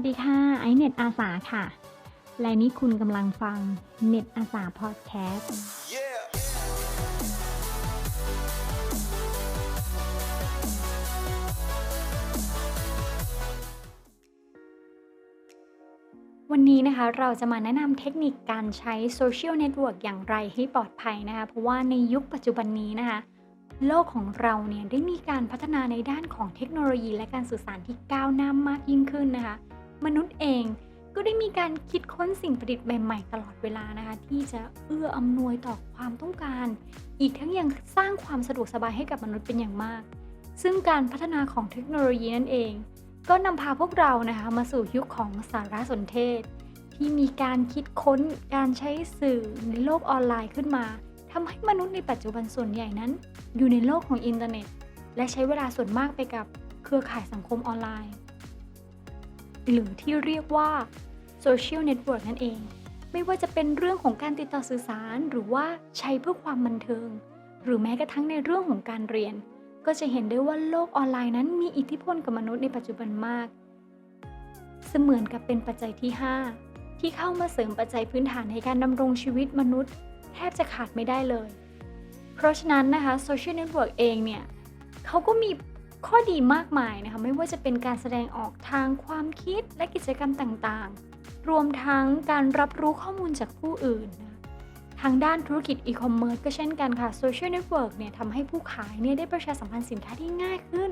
วัสดีค่ะ ไอเน็ตอาสาค่ะ และนี่คุณกำลังฟังเน็ตอาสาพอดแคสต์ Yeah. วันนี้นะคะเราจะมาแนะนำเทคนิคการใช้โซเชียลเน็ตเวิร์กอย่างไรให้ปลอดภัยนะคะ เพราะว่าในยุคปัจจุบันนี้นะคะ โลกของเราเนี่ยได้มีการพัฒนาในด้านของเทคโนโลยีและการสื่อสารที่ก้าวหน้ามากยิ่งขึ้นนะคะ มนุษย์เองก็ได้มีการคิดค้นสิ่งประดิษฐ์ใหม่ๆ ตลอดเวลานะคะ ที่จะเอื้ออำนวยต่อความต้องการ อีกทั้งยังสร้างความสะดวกสบายให้กับมนุษย์เป็นอย่างมาก ซึ่งการพัฒนาของเทคโนโลยีนั่นเอง ก็นำพาพวกเรานะคะมาสู่ยุคของสารสนเทศ ที่มีการคิดค้นการใช้สื่อในโลกออนไลน์ขึ้นมาทำให้มนุษย์ในปัจจุบันส่วนใหญ่นั้น อยู่ในโลกของอินเทอร์เน็ต และใช้เวลาส่วนมากไปกับเครือข่ายสังคมออนไลน์ หรือที่เรียกว่าโซเชียลเน็ตเวิร์กนั่นเอง ไม่ว่าจะเป็นเรื่องของการติดต่อสื่อสารหรือว่าใช้เพื่อความบันเทิง หรือแม้กระทั่งในเรื่องของการเรียน ก็จะเห็นได้ว่าโลกออนไลน์นั้นมีอิทธิพลกับมนุษย์ในปัจจุบันมาก เสมือนกับเป็นปัจจัยที่ 5 ที่เข้ามาเสริมปัจจัยพื้นฐานในการดำรงชีวิตมนุษย์ แทบจะขาดไม่ได้เลย เพราะฉะนั้นนะคะโซเชียลเน็ตเวิร์กเองเนี่ยเขาก็มี ข้อดีมากมายนะคะไม่ว่าจะเป็นการแสดงออกทางความคิดและกิจกรรมต่างๆ รวมทั้งการรับรู้ข้อมูลจากผู้อื่นนะทางด้านธุรกิจอีคอมเมิร์ซก็เช่นกันค่ะโซเชียลเน็ตเวิร์กเนี่ยทำให้ผู้ขายเนี่ยได้ประชาสัมพันธ์สินค้าที่ง่ายขึ้น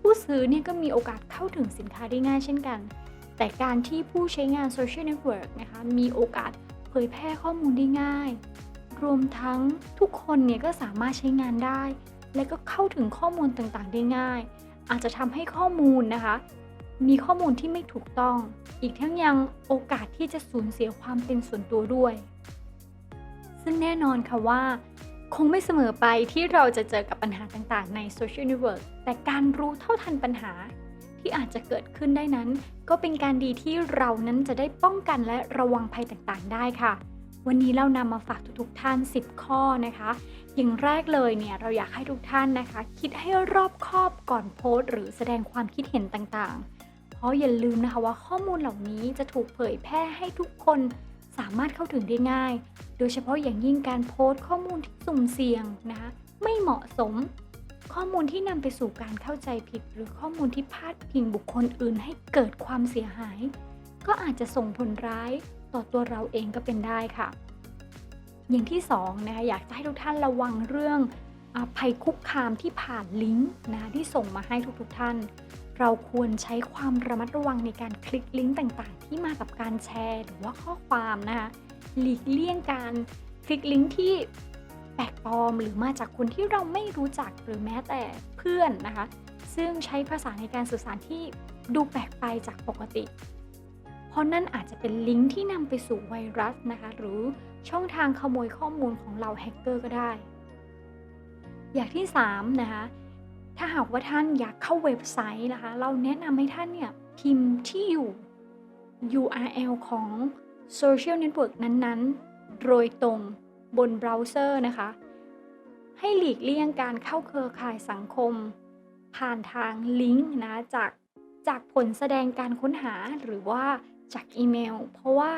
ผู้ซื้อเนี่ยก็มีโอกาสเข้าถึงสินค้าได้ง่ายเช่นกัน แต่การที่ผู้ใช้งานโซเชียลเน็ตเวิร์กนะคะมีโอกาสเผยแพร่ข้อมูลได้ง่าย รวมทั้งทุกคนเนี่ยก็สามารถใช้งานได้ และก็เข้าถึงข้อมูลต่างๆ ได้ง่าย อาจจะทำให้ข้อมูลนะคะ มีข้อมูลที่ไม่ถูกต้อง อีกทั้งยังโอกาสที่จะสูญเสียความเป็นส่วนตัวด้วย ซึ่งแน่นอนค่ะว่า คงไม่เสมอไปที่เราจะเจอกับปัญหาต่างๆ ในโซเชียลเน็ตเวิร์กแต่การรู้เท่าทันปัญหาที่อาจจะเกิดขึ้นได้นั้น ก็เป็นการดีที่เรานั้นจะได้ป้องกันและระวังภัยต่างๆ ได้ค่ะ วันนี้เรานำมาฝากทุกๆท่าน 10 ข้อนะคะ อย่างแรกเลยเนี่ยเราอยากให้ทุกท่านนะคะ คิดให้รอบคอบก่อนโพสต์ หรือแสดงความคิดเห็นต่างๆ เพราะอย่าลืมนะคะว่าข้อมูลเหล่านี้จะถูกเผยแพร่ให้ทุกคนสามารถเข้าถึงได้ง่าย โดยเฉพาะอย่างยิ่งการโพสต์ข้อมูลที่สุ่มเสี่ยงนะคะไม่เหมาะสม ข้อมูลที่นำไปสู่การเข้าใจผิด หรือข้อมูลที่พาดพิงบุคคลอื่นให้เกิดความเสียหาย ก็อาจจะส่งผลร้าย ต่อตัวเราเองก็เป็นได้ค่ะ อย่างที่สองนะคะอยากจะให้ทุกท่านระวังเรื่องอภัยคุกคามที่ผ่านลิงก์นะที่ส่งมาให้ทุกๆท่าน เราควรใช้ความระมัดระวังในการคลิกลิงก์ต่างๆ ที่มากับการแชร์หรือว่าข้อความนะคะหลีกเลี่ยงการคลิกลิงก์ที่แปลกปลอมหรือมาจากคนที่เราไม่รู้จักหรือแม้แต่เพื่อนนะคะ ซึ่งใช้ภาษาในการสื่อสารที่ดูแปลกไปจากปกติ เพราะนั่นอาจจะเป็นลิงก์ที่นำไปสู่ไวรัสนะคะ หรือช่องทางขโมยข้อมูลของเราแฮกเกอร์ก็ได้ อย่างที่3นะคะ ถ้าหากว่าท่านอยากเข้าเว็บไซต์นะคะ เราแนะนำให้ท่านเนี่ยพิมพ์ที่อยู่ URL ของ Social Network นั้นๆ โดยตรงบนเบราว์เซอร์นะคะ ให้หลีกเลี่ยงการเข้าเครือข่ายสังคม ผ่านทางลิงก์นะจากจากผลแสดงการค้นหาหรือว่า จากอีเมล เพราะว่า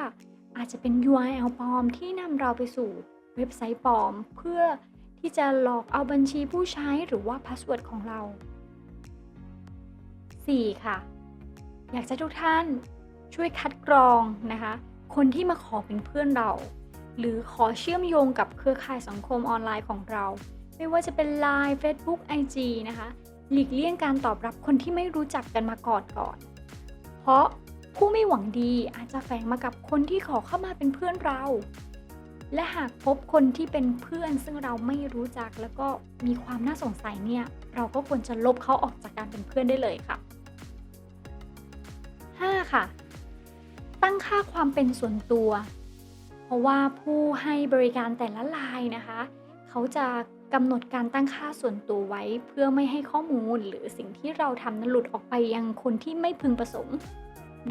อาจจะเป็น URL ปลอมที่นำเราไปสู่เว็บไซต์ปลอม เพื่อที่จะหลอกเอาบัญชีผู้ใช้หรือว่าพาสเวิร์ดของเรา 4. ค่ะ อยากจะให้ทุกท่านช่วยคัดกรองนะคะ คนที่มาขอเป็นเพื่อนเรา หรือขอเชื่อมโยงกับเครือข่ายสังคมออนไลน์ของเรา ไม่ว่าจะเป็น Line Facebook IG นะคะ หลีกเลี่ยงการตอบรับคนที่ไม่รู้จักกันมาก่อนก่อน เพราะ ผู้ไม่หวังดีอาจจะแฝงมากับคนที่ขอเข้ามาเป็นเพื่อนเรา และหากพบคนที่เป็นเพื่อนซึ่งเราไม่รู้จักแล้วก็มีความน่าสงสัยเนี่ย เราก็ควรจะลบเขาออกจากการเป็นเพื่อนได้เลยค่ะ 5. ค่ะ ตั้งค่าความเป็นส่วนตัว เพราะว่าผู้ให้บริการแต่ละรายนะคะ เขาจะกำหนดการตั้งค่าส่วนตัวไว้ เพื่อไม่ให้ข้อมูลหรือสิ่งที่เราทำนั้นหลุดออกไปยังคนที่ไม่พึงประสงค์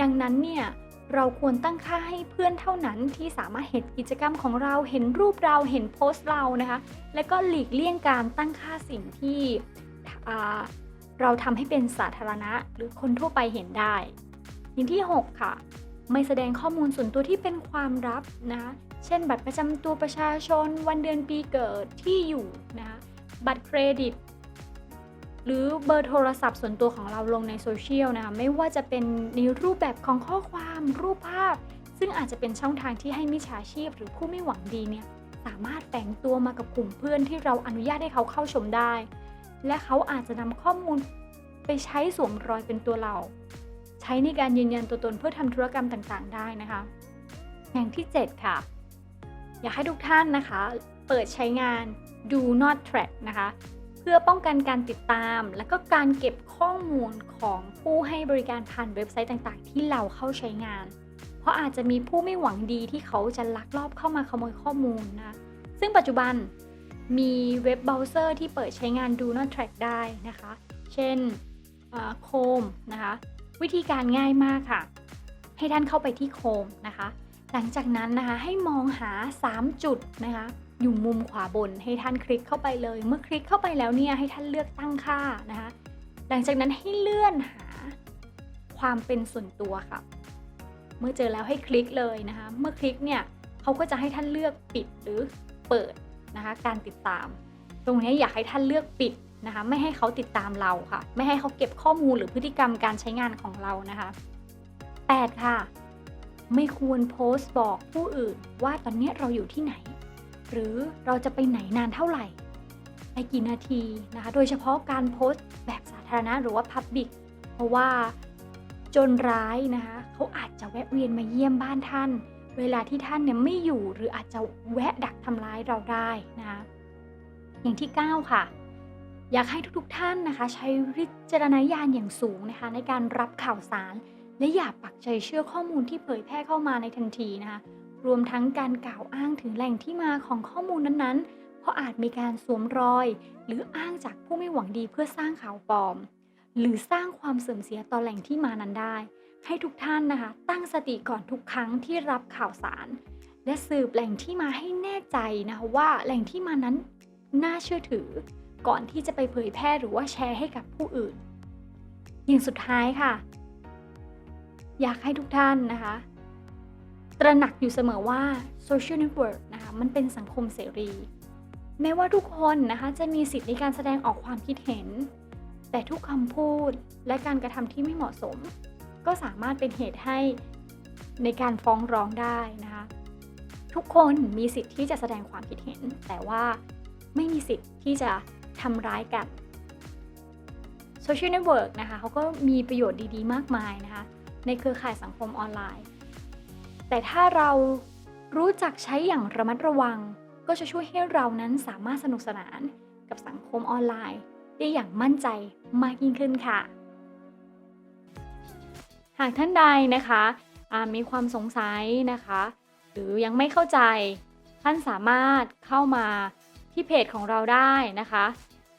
ดังนั้นเนี่ยเราควรตั้งค่าให้เพื่อนเท่านั้นที่สามารถเห็นกิจกรรมของเราเห็นรูปเราเห็นโพสต์เรานะคะ และก็หลีกเลี่ยงการตั้งค่าสิ่งที่เราทำให้เป็นสาธารณะ หรือคนทั่วไปเห็นได้อย่างที่ 6 ค่ะ ไม่แสดงข้อมูลส่วนตัวที่เป็นความลับนะคะเช่น บัตรประจำตัวประชาชน วันเดือนปีเกิดที่อยู่นะคะบัตรเครดิต หรือเบอร์โทรศัพท์ส่วนตัวของเราลงในโซเชียลนะคะไม่ว่าจะเป็นในรูปแบบของข้อความรูปภาพ ซึ่งอาจจะเป็นช่องทางที่ให้มิจฉาชีพ หรือผู้ไม่หวังดีเนี่ยสามารถแฝงตัวมากับกลุ่มเพื่อนที่เราอนุญาตให้เขาเข้าชมได้ และเขาอาจจะนำข้อมูลไปใช้สวมรอยเป็นตัวเรา ใช้ในการยืนยันตัวตนเพื่อทำธุรกรรมต่างๆ ได้นะคะ อย่างที่ 7 ค่ะ อยากให้ทุกท่านนะคะ เปิดใช้งาน do not track นะคะ พื่อป้องกันการติดตาม และก็การเก็บข้อมูลของผู้ให้บริการผ่านเว็บไซต์ต่างๆ ที่เราเข้าใช้งาน เพราะอาจจะมีผู้ไม่หวังดีที่เขาจะลักลอบเข้ามาขโมยข้อมูลนะซึ่งปัจจุบันมีเว็บเบราว์เซอร์ที่เปิดใช้งาน do not track ได้นะคะ เช่นโคมนะคะ วิธีการง่ายมากค่ะ ให้ท่านเข้าไปที่โคมนะคะ หลังจากนั้นนะคะให้มองหา 3 จุดนะคะ อยู่มุมขวาบนให้ท่านคลิกเข้าไปเลย เมื่อคลิกเข้าไปแล้วเนี่ยให้ท่านเลือกตั้งค่านะคะ หลังจากนั้นให้เลื่อนหาความเป็นส่วนตัวค่ะ เมื่อเจอแล้วให้คลิกเลยนะคะ เมื่อคลิกเนี่ยเขาก็จะให้ท่านเลือกปิดหรือเปิดนะคะ การติดตาม ตรงนี้อยากให้ท่านเลือกปิดนะคะ ไม่ให้เขาติดตามเราค่ะ ไม่ให้เขาเก็บข้อมูลหรือพฤติกรรมการใช้งานของเรานะคะ 8 ค่ะ ไม่ควรโพสต์บอกผู้อื่นว่าตอนนี้เราอยู่ที่ไหน หรือเราจะไปไหนนานเท่าไหร่ไปกี่นาทีนะคะ โดยเฉพาะการโพสต์แบบสาธารณะหรือว่าพับบิกเพราะว่าจรร้ายนะคะเขาอาจจะแวะเวียนมาเยี่ยมบ้านท่าน เวลาที่ท่านเนี่ยไม่อยู่หรืออาจจะแวะดักทำร้ายเราได้นะคะอย่างที่ 9 ค่ะ อยากให้ทุกๆท่านนะคะ ใช้วิจารณญาณอย่างสูงนะคะ ในการรับข่าวสาร และอย่าปักใจเชื่อข้อมูลที่เผยแพร่เข้ามาในทันทีนะคะ รวมทั้งการกล่าวอ้างถึงแหล่งที่มาของข้อมูลนั้นๆ เพราะอาจมีการสวมรอย หรืออ้างจากผู้ไม่หวังดีเพื่อสร้างข่าวปลอม หรือสร้างความเสื่อมเสียต่อแหล่งที่มานั้นได้ ให้ทุกท่านนะคะ ตั้งสติก่อนทุกครั้งที่รับข่าวสาร และสืบแหล่งที่มาให้แน่ใจนะคะว่าแหล่งที่มานั้นน่าเชื่อถือ ก่อนที่จะไปเผยแพร่หรือว่าแชร์ให้กับผู้อื่น อย่างสุดท้ายค่ะ อยากให้ทุกท่านนะคะ ตระหนักอยู่เสมอว่าโซเชียลเน็ตเวิร์กนะคะมันเป็นสังคมเสรี แม้ว่าทุกคนนะคะจะมีสิทธิ์ในการแสดงออกความคิดเห็น แต่ทุกคำพูดและการกระทำที่ไม่เหมาะสม ก็สามารถเป็นเหตุให้ในการฟ้องร้องได้นะคะทุกคนมีสิทธิ์ที่จะแสดงความคิดเห็น แต่ว่าไม่มีสิทธิ์ที่จะทำร้ายกันโซเชียลเน็ตเวิร์กนะคะเขาก็มีประโยชน์ดีๆ มากมายนะคะในเครือข่ายสังคมออนไลน์ แต่ถ้าเรารู้จักใช้อย่างระมัดระวัง ก็จะช่วยให้เรานั้นสามารถสนุกสนานกับสังคมออนไลน์ ได้อย่างมั่นใจมากยิ่งขึ้นค่ะ หากท่านใดนะคะมีความสงสัยนะคะ หรือยังไม่เข้าใจ ท่านสามารถเข้ามาที่เพจของเราได้นะคะ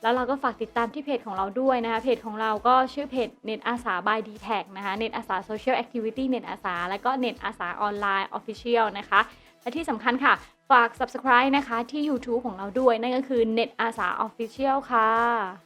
แล้วเราก็ฝากติดตามที่เพจของเราด้วยนะคะ เพจของเราก็ชื่อเพจเน็ตอาสาบายดีแท็นะคะ เน็ตอาสาโซเชียลแอคทิวิตี้เน็ตอาสาและก็เน็ตอาสาออนไลน์ออฟฟิเชียลนะคะ และที่สำคัญค่ะ ฝาก subscribe นะคะที่ YouTube ของเราด้วย นั่นก็คือเน็ตอาสา official ค่ะ